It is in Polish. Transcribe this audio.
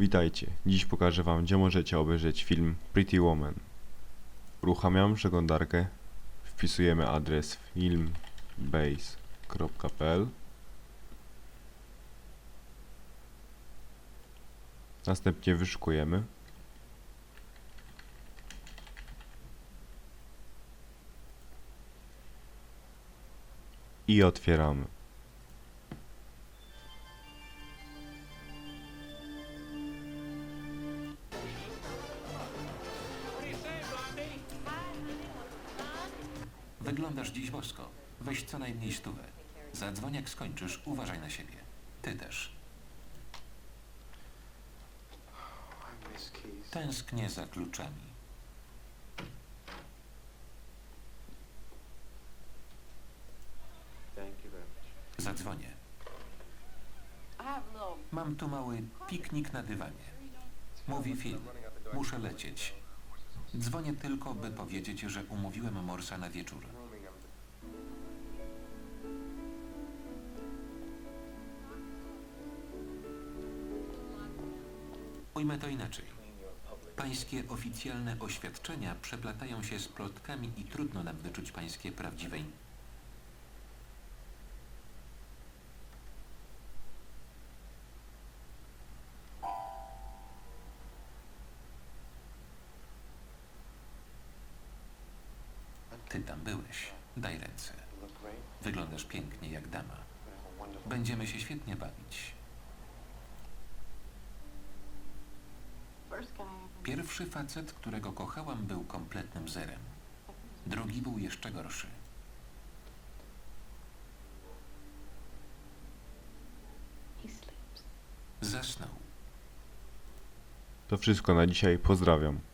Witajcie, dziś pokażę wam gdzie możecie obejrzeć film Pretty Woman. Uruchamiam przeglądarkę, wpisujemy adres filmbase.pl Następnie wyszukujemy i otwieramy. Wyglądasz dziś bosko. Weź co najmniej stówę. Zadzwoń jak skończysz, uważaj na siebie. Ty też. Tęsknię za kluczami. Zadzwonię. Mam tu mały piknik na dywanie. Mówi Phil. Muszę lecieć. Dzwonię tylko, by powiedzieć, że umówiłem Morsa na wieczór. Ujmę to inaczej. Pańskie oficjalne oświadczenia przeplatają się z plotkami i trudno nam wyczuć pańskie prawdziwe in- Ty tam byłeś. Daj ręce. Wyglądasz pięknie jak dama. Będziemy się świetnie bawić. Pierwszy facet, którego kochałam, był kompletnym zerem. Drugi był jeszcze gorszy. Zasnął. To wszystko na dzisiaj, pozdrawiam.